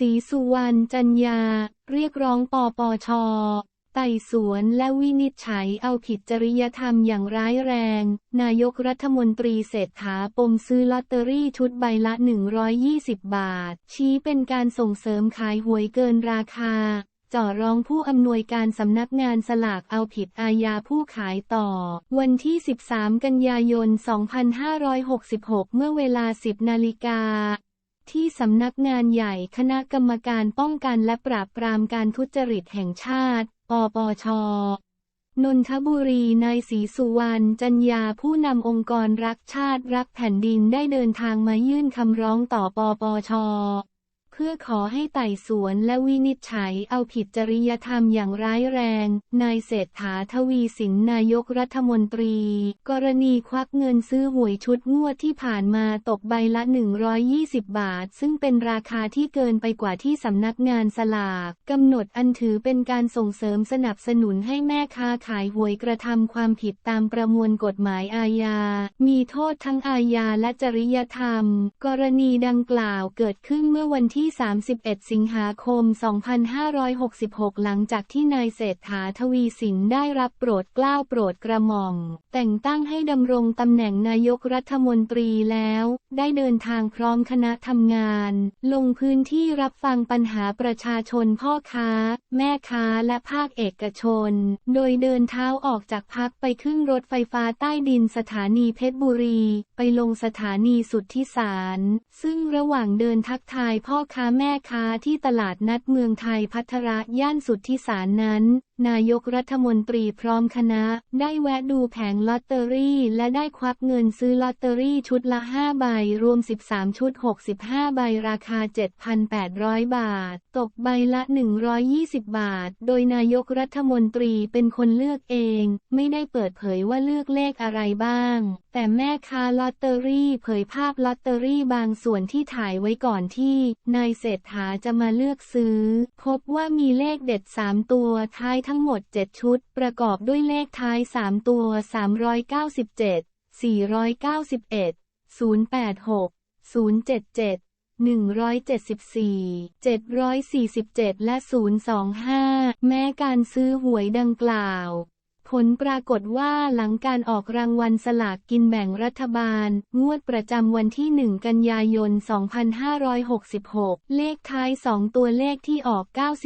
ศรีสุวรรณจันยา เรียกร้องปปช ไต่สวนและวินิจฉัยเอาผิดจริยธรรมอย่างร้ายแรง นายกรัฐมนตรีเศรษฐาปมซื้อลอตเตอรี่ชุดใบละ 120 บาท ชี้เป็นการส่งเสริมขายหวยเกินราคา จ่อร้องผู้อำนวยการสำนักงานสลากเอาผิดอาญาผู้ขายต่อ วันที่ 13 กันยายน 2566 เมื่อเวลา 10 นาฬิกา ที่สำนักงานใหญ่คณะกรรมการป้องกันและปราบปรามการทุจริตแห่งชาติ ปปช นนทบุรี นายศรีสุวรรณ จันยาผู้นำองค์กรรักชาติรักแผ่นดินได้เดินทางมายื่นคำร้องต่อปปช เพื่อขอให้ไต่สวนและวินิจฉัยเอาผิดจริยธรรมอย่างร้ายแรง นายเศรษฐาทวีสินนายกรัฐมนตรี กรณีควักเงินซื้อหวยชุดงวดที่ผ่านมาตกใบละ 120 บาท ซึ่งเป็นราคาที่เกินไปกว่าที่สำนักงานสลากกำหนดอันถือเป็นการส่งเสริมสนับสนุนให้แม่ค้าขายหวยกระทำความผิดตามประมวลกฎหมายอาญา มีโทษทั้งอาญาและจริยธรรม กรณีดังกล่าวเกิดขึ้นเมื่อวันที่ที่ 31 สิงหาคม 2566 หลังจากที่นายเศรษฐาทวีสินได้รับโปรดเกล้าโปรดกระหม่อม แต่งตั้งให้ดำรงตำแหน่งนายกรัฐมนตรีแล้ว ได้เดินทางพร้อมคณะทำงาน ลงพื้นที่รับฟังปัญหาประชาชนพ่อค้า แม่ค้าและภาคเอกชน โดยเดินเท้าออกจากพักไปขึ้นรถไฟฟ้าใต้ดินสถานีเพชรบุรี ไปลงสถานีสุทธิสาร ซึ่งระหว่างเดินทักทายพ่อค้าแม่ค้าที่ตลาดนัดเมืองไทยพัทระย่านสุทธิสารนั้น นายกรัฐมนตรีพร้อมคณะ ได้แวะดูแผงลอตเตอรี่ และได้ควักเงินซื้อลอตเตอรี่ชุดละ 5 ใบ รวม 13 ชุด 65 ใบราคา 7,800 บาท ตกใบละ 120 บาท โดยนายกรัฐมนตรีเป็นคนเลือกเอง ไม่ได้เปิดเผยว่าเลือกเลขอะไรบ้างแต่แม่ค้าลอตเตอรี่เผยภาพลอตเตอรี่บางส่วนที่ถ่ายไว้ก่อนที่ นายเศรษฐาจะมาเลือกซื้อ พบว่ามีเลขเด็ด 3 ตัวท้ายทั้งหมด 7 ชุด ประกอบด้วยเลขท้าย 3 ตัว 397 491 086 077 174 747 และ 025 แม้การซื้อหวยดังกล่าว ผลปรากฏว่าหลังการออกรางวัลสลากกินแบ่งรัฐบาล งวดประจำวันที่ 1 กันยายน 2566 เลขท้าย 2 ตัวเลขที่ออก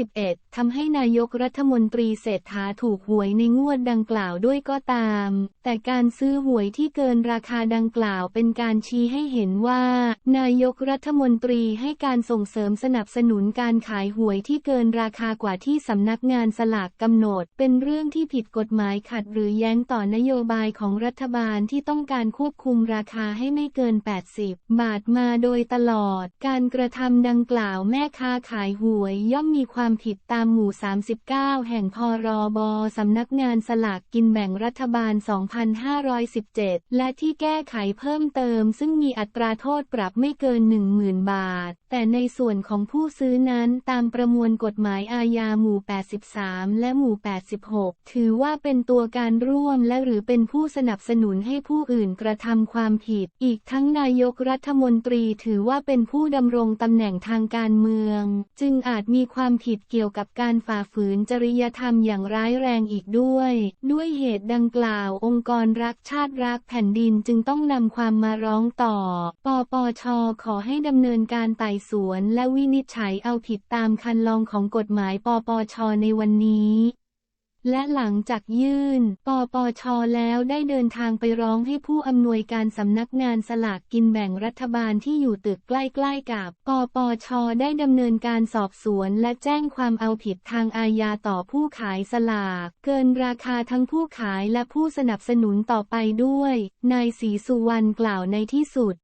91 ทำให้นายกรัฐมนตรีเศรษฐาถูกหวยในงวดดังกล่าวด้วยก็ตาม แต่การซื้อหวยที่เกินราคาดังกล่าวเป็นการชี้ให้เห็นว่า นายกรัฐมนตรีให้การส่งเสริมสนับสนุนการขายหวยที่เกินราคากว่าที่สำนักงานสลากกำหนด เป็นเรื่องที่ผิดกฎหมายายขัดหรือแย้งต่อนโยบายของรัฐบาลที่ต้องการควบคุมราคาให้ไม่เกิน 80 บาทมาโดยตลอด การกระทำดังกล่าวแม่ค้าขายหวยย่อมมีความผิดตามหมู่ 39 แห่งพรบสำนักงานสลากกินแบ่งรัฐบาล 2517 และที่แก้ไขเพิ่มเติม ซึ่งมีอัตราโทษปรับไม่เกิน 10,000 บาท แต่ในส่วนของผู้ซื้อนั้นตามประมวลกฎหมายอาญาหมู่ 83 และหมู่ 86 ถือว่าเป็นตัวการร่วมและหรือเป็นผู้สนับสนุนให้ผู้อื่นกระทำความผิด อีกทั้งนายกรัฐมนตรีถือว่าเป็นผู้ดำรงตำแหน่งทางการเมือง จึงอาจมีความผิดเกี่ยวกับการฝ่าฝืนจริยธรรมอย่างร้ายแรงอีกด้วย ด้วยเหตุดังกล่าว องค์กรรักชาติรักแผ่นดินจึงต้องนำความมาร้องต่อ ปปช ขอให้ดำเนินการไต่สวน และวินิจฉัยเอาผิดตามคันลองของกฎหมายปปช ในวันนี้ และหลังจากยื่น ปปช แล้วได้เดินทางไปร้องให้ผู้อำนวยการสำนักงานสลากกินแบ่งรัฐบาลที่อยู่ตึกใกล้ๆกับ ปปช ได้ดำเนินการสอบสวนและแจ้งความเอาผิดทางอาญาต่อผู้ขายสลาก เกินราคาทั้งผู้ขายและผู้สนับสนุนต่อไปด้วย นายศรีสุวรรณกล่าวในที่สุด